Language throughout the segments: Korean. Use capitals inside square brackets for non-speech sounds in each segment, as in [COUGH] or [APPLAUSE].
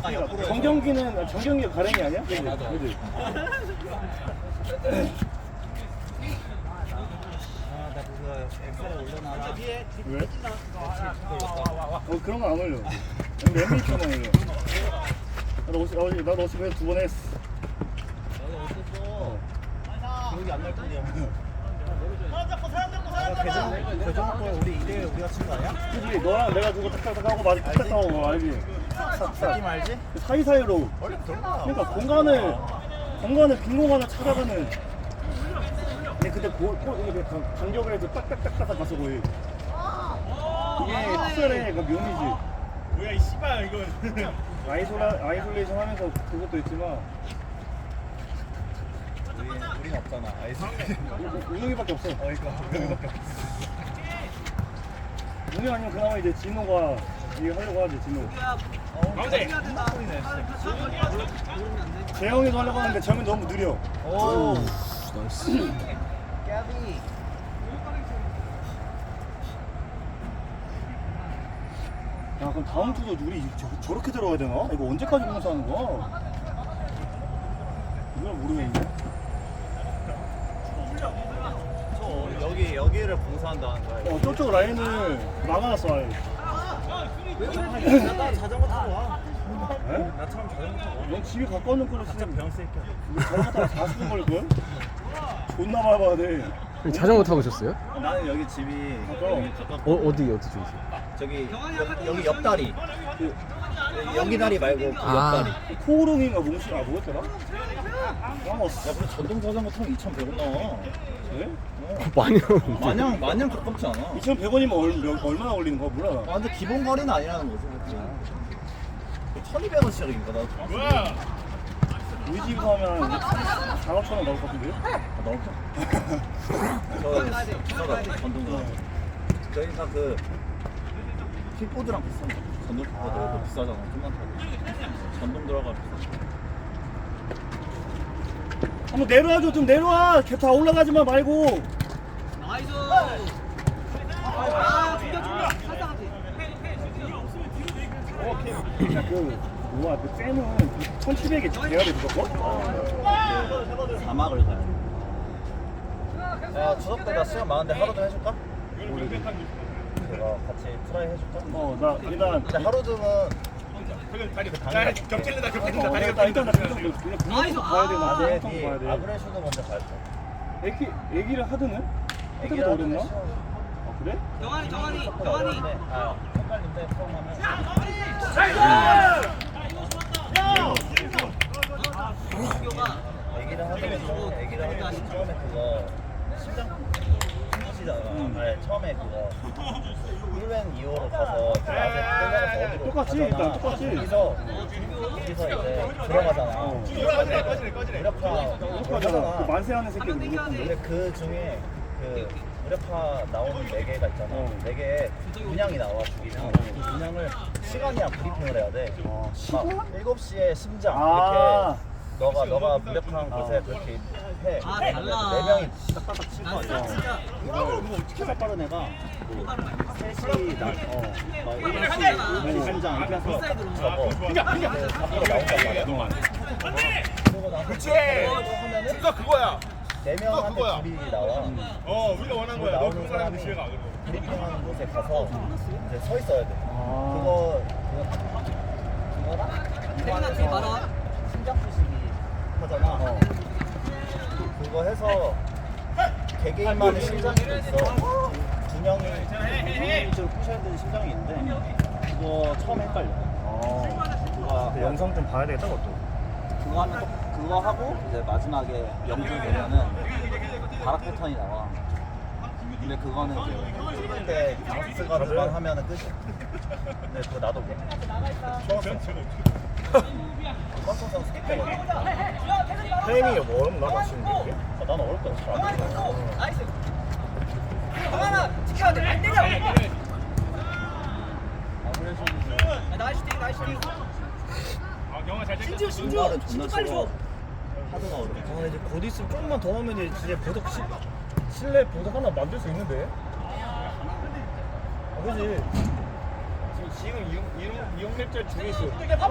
아까 옆으로 정경기는 정경기가 가랭이 아니야? 그지? 맞아. 그지? 왜? 와어 그런 거 안 올려. 몇 미터만 올려. 나도 어시 나도 그래서 두번 했어. 기억이 안날 뿐이야 교정 교정 거 우리 이대 우리가 친거 아니야? 그지? 너랑 내가 누구 딱딱딱 하고 맞이 딱딱 하고 알지? 느낌 알지? 그 사이사이로. 그러니까 공간을 공간을 빈 공간을 찾아가는. 근데 그때 고, 고, 이게 간- 간격을 해도 딱딱딱딱 갔어 거의. 이게 풋살의 그 묘미지. 뭐야 이 씨발 이거 [LAUGHS] 아이솔라 아이솔레이션 하면서 그것도 있지만 우리 우린 없잖아 아이스 운영이밖에 없어. 어이가 우리밖에 없어 운영 아니면 그나마 이제 진호가 이거 하려고 하지 진호. 가운데. 재영이도 하려고 하는데 재영이 너무 느려. 오 나이스. 야 그럼 다음 주도 우리 저, 저렇게 들어가야 되나? 이거 언제까지 공사하는 거야? 이걸 모르겠네. 저 여기 여기를 봉사한다는 거야 어 저쪽 라인을 막아놨어 아예. 나 자전거 타고 와 에? 나처럼 자전거 타고 와 넌 집이 가까운 거로 진짜 병 새끼야 우리 자전거 타고 40분 걸릴걸? 존나 밟아야 돼. 자전거 타고 오셨어요? 나는 여기 집이 가까워. 어, 어디 어디 중이세요? 저기 여, 여기 옆다리 그 여기 다리 말고 그 아. 옆다리 코오롱인가 몽시 아 뭐였더라? 야 그래 전동 자전거 타면 2,100원 나와. 그래? 마냥 마냥 [LAUGHS] 마냥 가깝지 않아. 2,100원이면 얼, 몇- 얼마나 걸리는 거야? 몰라. 아, 근데 기본 거리는 아니라는 거지 그치 1,200원 시작인가 나도. 뭐야? 우리 집에서 하면 4억천원 나올 것 같은데? 아, 너무 저 비싸다 전동 자전거 저희 다그 킥보드랑 비싼 거. 전동 킥보드도 아. 비싸잖아. 좀만 타도 전동 들어가 비싸 한번 내려와줘 좀 내려와 걔 다 올라가지 마 말고 나이스. 아, 죽여 죽여. 그 우와 그 쌤은 1700에 돼야 돼 무조건? 그 사막을 가야 돼. 야 추석 때나 시간 많은데 하루 좀 해줄까? 제가 같이 트라이 해줄까? 어나 일단 근데 하루쯤은 다리 야 겹칠린다 겹칠린다. 어, 다리가 일단 일단 나 겹칠린다 그냥 그냥 나이스. 그냥 봐야 돼. 나. 아재 항상 뒤 봐야 돼. 아그레슈도 먼저 가야 돼. 애기 애기를 하드는? 애기를 해드도 하는 어렵나? 시험 아 그래? 정환이 정환이 조금 정환이. 어려운데 아 헷갈린데 처음 하면. 공교가 애기를 하면 애기를 하면 처음에 그거. 심장 하시잖아 아니 처음에 그거 1회 2호로 가서 그 낮에 끌려가서 어디로 똑같이, 가잖아. 일단 똑같이. 거기서 거기서 이제 들어가잖아 어. 무력화 똑같잖아 그 만세 하는 새끼들 근데 무조건데 그 중에 그 무력화 나오는 네 개가 있잖아. 어. 네 개의 분양이 나와 죽이면 그 분양을 시간이랑 브리핑을 해야 돼. 아, 막 7시에 심장 아. 이렇게 너가 너가 무력한 곳에 그렇게 해. 아, 네 달라. 네 명이 딱딱딱 칠 거 아니야. 진짜 이걸 회사 빠른 애가 3시 나 어. 막 7시 5분 심장 이렇게 해서 그 답변이 나온단 말이야. 그렇지 그거 그거야 네 명한테 그거야. 둘이 나와. 어 우리가 원한 거야 너 나오는 그거 사람이 사람이 가 그러고 브리핑하는 곳에 가서 이제 서 있어야 돼. 아. 그거 그거 그거랑 태근아 뒤에 봐라. 심장 부식이 하잖아. 어. 그거 해서 개개인만의 심장이 있어. 준영이 준영이 좀 부셔야 되는 심장이 있는데 그거 처음 헷갈려. 아. 그거 그 영상 좀 봐야 되겠다 그것도 그거 하면 또 그거 하고 이제 마지막에 영주 되면은 바락 패턴이 나와. 근데 그거는 이제 찍을 때번 하면은 끝이야. 근데 그거 나도 뭐. 깜짝 선수 스킵되거든. 타이밍이 뭐 어렵나 맞추는 게 이게? 아, 난 어렵다. 잘안 돼. 나이스. 정환아 지켜야 돼. 안 때려. 아무래도 아, 나이스 띵 나이스 띵. 아 챙겨 신주 중간은 존나 신주 빨리. 줘. 하드가 어려워. 아 이제 곧 있으면 조금만 더 하면 이제 진짜 보석 시, 실내 보석 하나 만들 수 있는데 아 그지 지금 이용 이용 이용 랩짤 중에 있어. 하나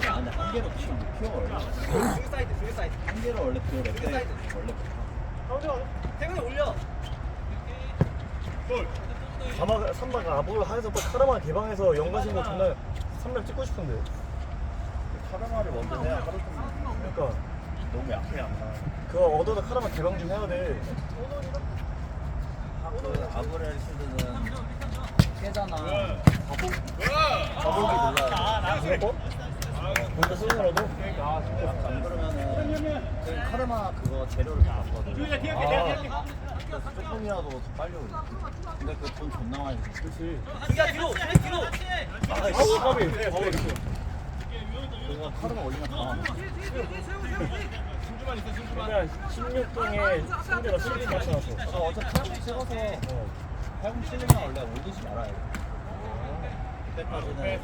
더한 개로 키워 못 키워 원래 중계 사이드 중계 사이드 한 개로 원래 키워 때 원래 태근이 올려 가마 삼바가 아볼 하에서 뭐 카라마 개방해서 연가신 거 존나 3렙 찍고 싶은데. 카르마를 먼저 해야 하루 종일 그러니까 너무 약해 안 나. 그거 얻어도 카라마 개방 좀 해야 돼. 그 아브렐 슈드는 깨잖아. 가복 가복이 몰라야 돼. 어? 혼자 쓰느라도? 안 그러면은 그 카르마 그거 재료를 다 갖거든. 아, 그래서 조금이라도 더 빨리 오지. 근데 그 돈 존나 많이 들 그렇지. 중계 뒤로 뒤로 아이씨, 까비. 까비. 그거 카르마 올리면 다 나와. 그러니까 16동에 상대가 실리 맞춰놨어. 저 어제 팔꿈 찍어서 어. 팔꿈 찔리면 원래 올리지. 그때까지는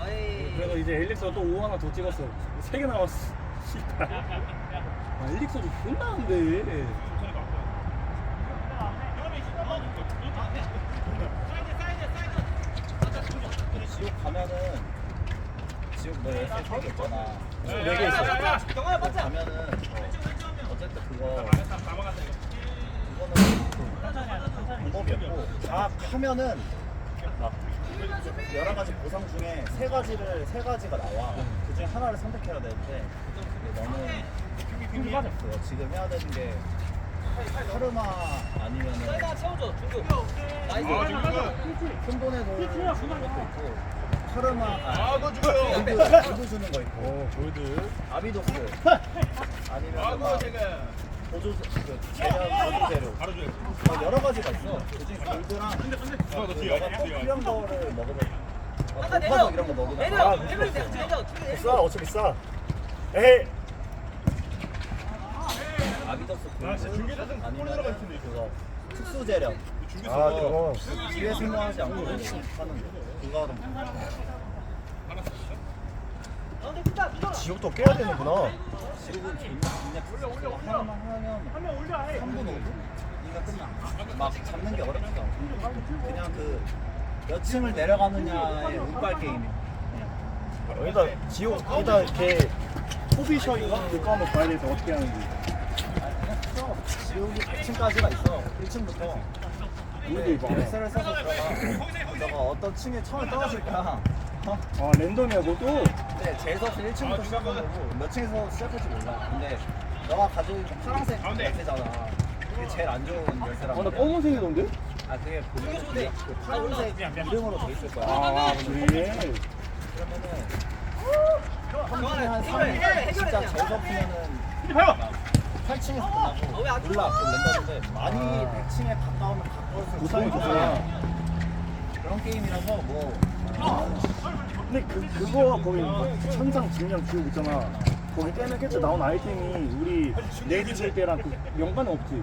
아이 그래서 이제 엘릭서 또5 하나 더 찍었어. 3개 남았어. 씨발. 아, 엘릭서도 존나 안 돼. 지옥 가면은 지옥 너 열쇠 세개 있잖아. 네개 있어. 가면은 어, 어쨌든 그거 그거는 방법이었고 다 하면은 막 여러 가지 보상 중에 세 가지를 세 가지가 나와. 그 중에 하나를 선택해야 되는데 너는 그거 지금 해야 되는 게 카르마 아니면은 하나 채워줘 중교 나이스 큰 돈을 주는 것도 있고 카르마 아, 아 그거 죽어요. 골드 골드 주는 거 있고 어, 골드. 아비도스 아니면 아, 막 제가 보조 그 재료 보조 재료 바로 줘야지. 뭐 여러 가지가 있어. 그중에 골드랑 더그 뒤에, 너가 꼭 뒤에. 필요한 거를 먹으면 내려 독파석 이런 거 먹으면 내려 아, 태근이 내려 내려 중계 싸, 내려 어차피 싸. 에이. 아비도스 아, 진짜 중계자들은 골 들어갈 텐데, 이거. 그거 특수 재료 중계 아, 서 저거. 뒤에 생각하지 않고 그냥 하는 거 그거 뛰다 지옥도 깨야 되는구나. 지금 그냥 그거 하나만 하면 3분 5분? 이가 끝나 막 잡는 게 어렵지가 그냥 그몇 층을 내려가느냐의 운빨 게임이야 여기다 지옥, 여기다 이렇게 포비셔인가? 그거 한번 봐야 돼서 어떻게 하는지. 지옥이 100층까지가 있어 1층부터 우리도 이거. 엑셀을 써서 들어가 너가 어떤 층에 처음에 떨어질 거야 어? 아, 랜덤이야, 그것도? 근데 제일서부터 1층부터 시작하는 거고 몇 층에서 시작할지 몰라. 근데 너가 가지고 있는 파란색 열쇠잖아. 그게 제일 안 좋은 아, 열쇠라고. 나 검은색이던데? 아 그게 보면 그 파란색 이름으로 돼 있을 거야. 아, 그래. 그러면은 경환아 한 해결해 해결해 3분 진짜 제일서부터는 8층에서 어, 끝나고 왜안 몰라. 그 랜덤인데 많이 아. 100층에 가까우면 가까울수록 좋구나. 거야. 그런 게임이라서 뭐 근데 그, 그거 거기 천상 증명 지옥 있잖아. 거기 깨면 깨져 나온 아이템이 우리 칠 때랑 그 명반은 없지.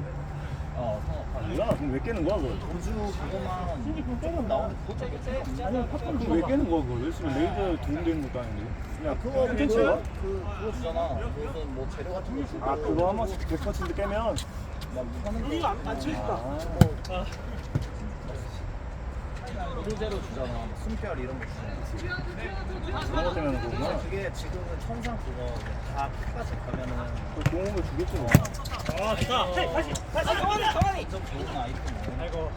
어. 몰라, 그럼 왜 깨는 거야, 그거? 우주 그거만 조금 나오는데 괜찮아. 아니, 팝콘 그럼 왜 깨는 거야, 그거? 열심히 레이저 도움되는 것도 아닌데. 야, 그거 콘텐츠야? 그거 그 그거 주잖아. 무슨 뭐 재료 같은 거 주고. 아, 그거 한 번씩 백퍼치인데 깨면. 막 하는 거. 안 칠까? 보 조 재료 주잖아. 뭐 숨결 이런 거 주잖아. 그런 것 때문에. 근데 그게 지금은 천상 그거 다 끝까지 가면은 그 공업을 주겠지, 뭐. 아 경환이 경환이 좀 좋은 아이템. 아이고.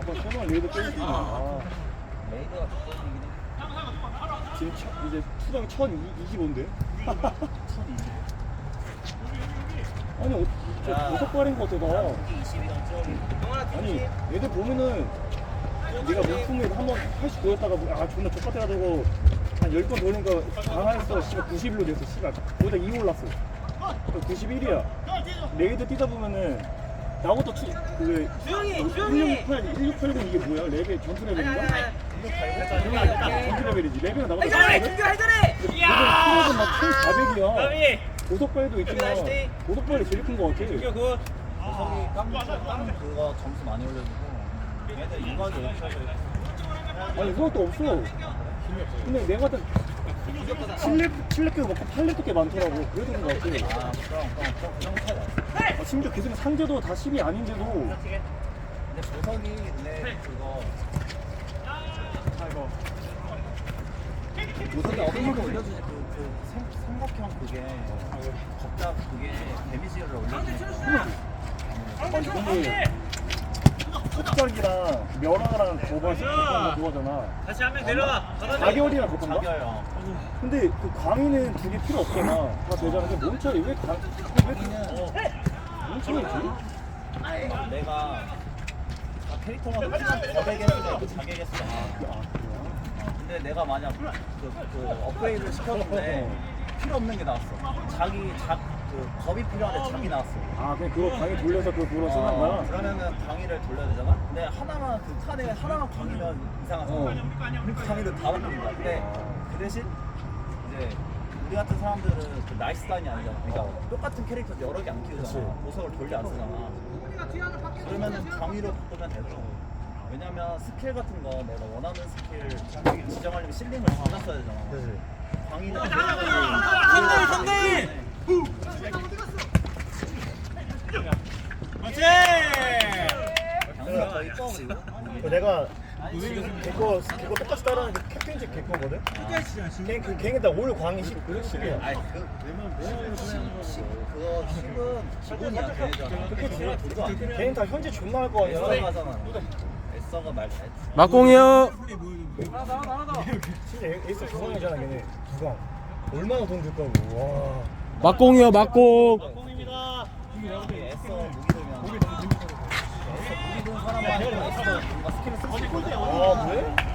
아까 설마 레이저 깨질 수 있나? 아, 메이드가 조건이긴 해. 지금 첫, 이제 투당 1025인데? 아니, 어, 저 야. 보석 발인 것 같아, 나. 22랑 좀. 경환 아 아니 애들 보면은 내가 몸통에 한번 80 보였다가 아 존나 족같아가지고 한 10번 돌리니까 강화했어 씨발 90일로 됐어 씨발. 거기다 2 올랐어. 91이야. 레이드 뛰다 보면은 나부터 추, 그 주영이 주영이! 1688, 1680 이게 뭐야? 레벨 전투 레벨인가? 전투 레벨이지. 레벨은 나보다 해결해? 중교 해결해! 레벨은 막 1400이야. 보석발도 있지만 보석발이 제일 큰 거 같아. 보 석이 깡, 깡 그거 점수 많이 올려주고. 이거도 이렇게 해서 아니 그것도 없어. 근데 내가 봤을 때 7렙, 7렙 꽤 먹고 8렙 꽤 많더라고. 그래서 그런 거 같아. 아, 그럼, 그럼, 그럼, 그럼 차이 나. 아, 심지어 계속 상대도 다 10이 아닌데도. 근데 보석이 근데 그거 아이고. 보석이 어디로 올려주지? 그, 그 삼, 삼각형 그게 걷다 그게 데미지를 올려주니까 면화랑 저거 시켰던 그거잖아. 다시 한 명 내려와. 가결이랑 그건가? 근데 그 강의는 두 개 필요 없잖아. 다 되잖아. 근데 몸차이 왜 강? 왜 몸차이지? 내가 다 캐릭터마다 피는 거백 했을 때 자격 했어 근데 내가 만약 그, 그 업그레이드를 시켰는데 필요 없는 게 나왔어 자기 자 그 겁이 필요한데 자기 나왔어. 아 그냥 그거 강의 돌려서 그 그거 쓰는 어, 거야? 그러면은 강의를 돌려야 되잖아? 근데 하나만 그 칸에 하나만 강의면 이상하잖아. 어. 강의를 다 바꾼다 근데 그 대신 이제 우리 같은 사람들은 그 나이스 단이 아니잖아. 그러니까 똑같은 캐릭터 여러 개 안 키우잖아. 보석을 돌려 안 쓰잖아. 그러면은 강의로 바꾸면 되고. 왜냐면 스킬 같은 거 내가 원하는 스킬 지정하려면 실링을 받아 써야 되잖아. 그렇지. 강의가 더 이뻐 그리고 그 내가 개코 개코 똑같이 따라하는 그 캡틴집 개코거든. 걔그 걔는 다올 광이 10 10이야. 아니 그 그거 힘은 기본이야 걔네잖아 그거 아니야 걔는 다 현재 존나 할거 아니야. 에서가잖아 에서가 말 잘했지 막공이요. 진짜 에- 에이스 두강이잖아 걔네. 두강. 얼마나 돈 줄 거고. 와. 막공이요. 막공. 무기 든